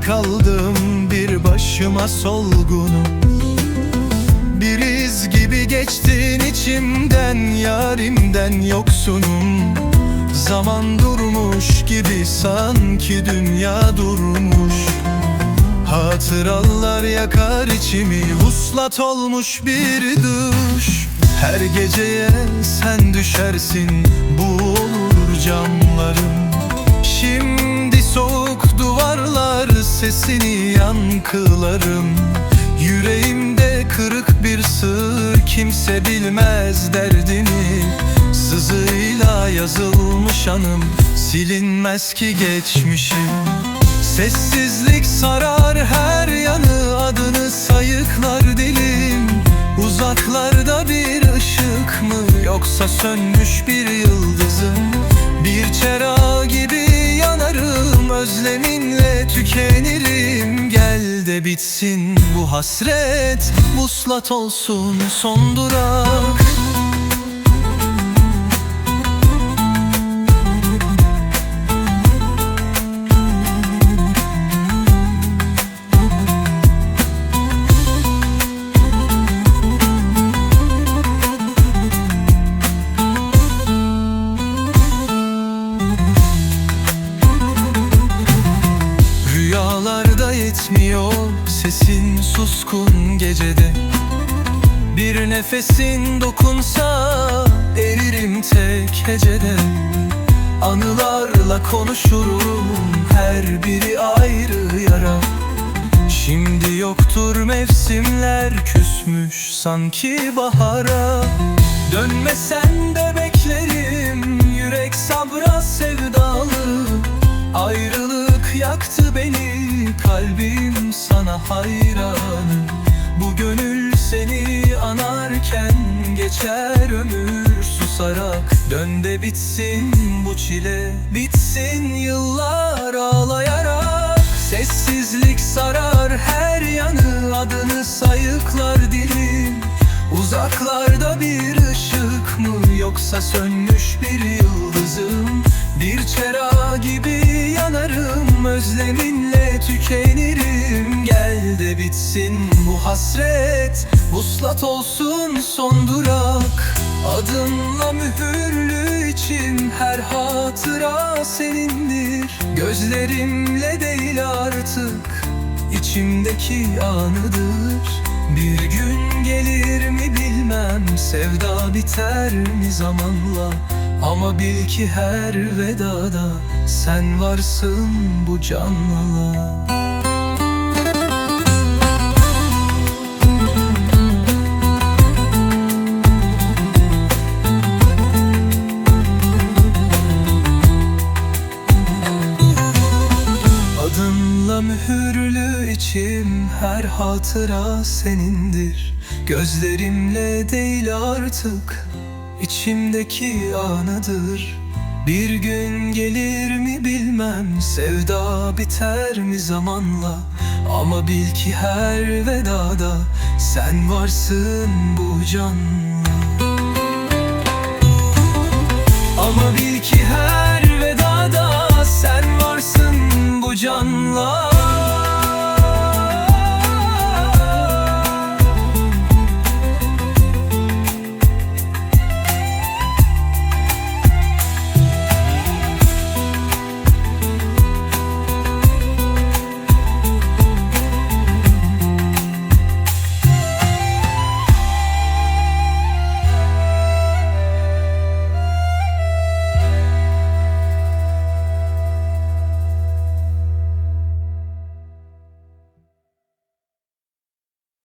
kaldım bir başıma solgunum. Bir iz gibi geçtin içimden yarimden yoksunum. Zaman durmuş gibi sanki dünya durmuş. Hatıralar yakar içimi Vuslat olmuş bir duş. Her geceye sen düşersin Bu olur camlarım Sesini yankılarım. Yüreğimde kırık bir sır Kimse bilmez derdini. Sızıyla yazılmış anım Silinmez ki geçmişim. Sessizlik sarar her yanı adını sayıklar dilim. Uzaklarda bir ışık mı yoksa sönmüş Bitsin bu hasret vuslat olsun son durak Rüyalarda yetmiyor sesin suskun gecede. Bir nefesin dokunsa eririm tek hecede. Anılarla konuşurum her biri ayrı yara. Şimdi yoktur mevsimler küsmüş sanki bahara. Dönmesen de beklerim yürek sabra sevdalı sana hayran Bu gönül seni anarken geçer ömür susarak. Dön de bitsin bu çile bitsin yıllar ağlayarak. Sessizlik sarar her yanı adını sayıklar dilim. Mı yoksa sönmüş bir yıldızım. Bir çera gibi yanarım özleminle tükenirim. Gel de bitsin bu hasret Vuslat olsun son durak. Adınla mühürlü içim her hatıra senindir. Gözlerimle değil artık içimdeki anıdır. Bir gün gelir bilmem sevda biter mi zamanla? Ama bil ki her vedada sen varsın bu canlıla içim her hatıra senindir. Gözlerimle değil artık içimdeki anıdır. Bir gün gelir mi bilmem sevda biter mi zamanla? Ama bil ki her vedada sen varsın bu canla. Ama bil ki her vedada sen varsın bu canla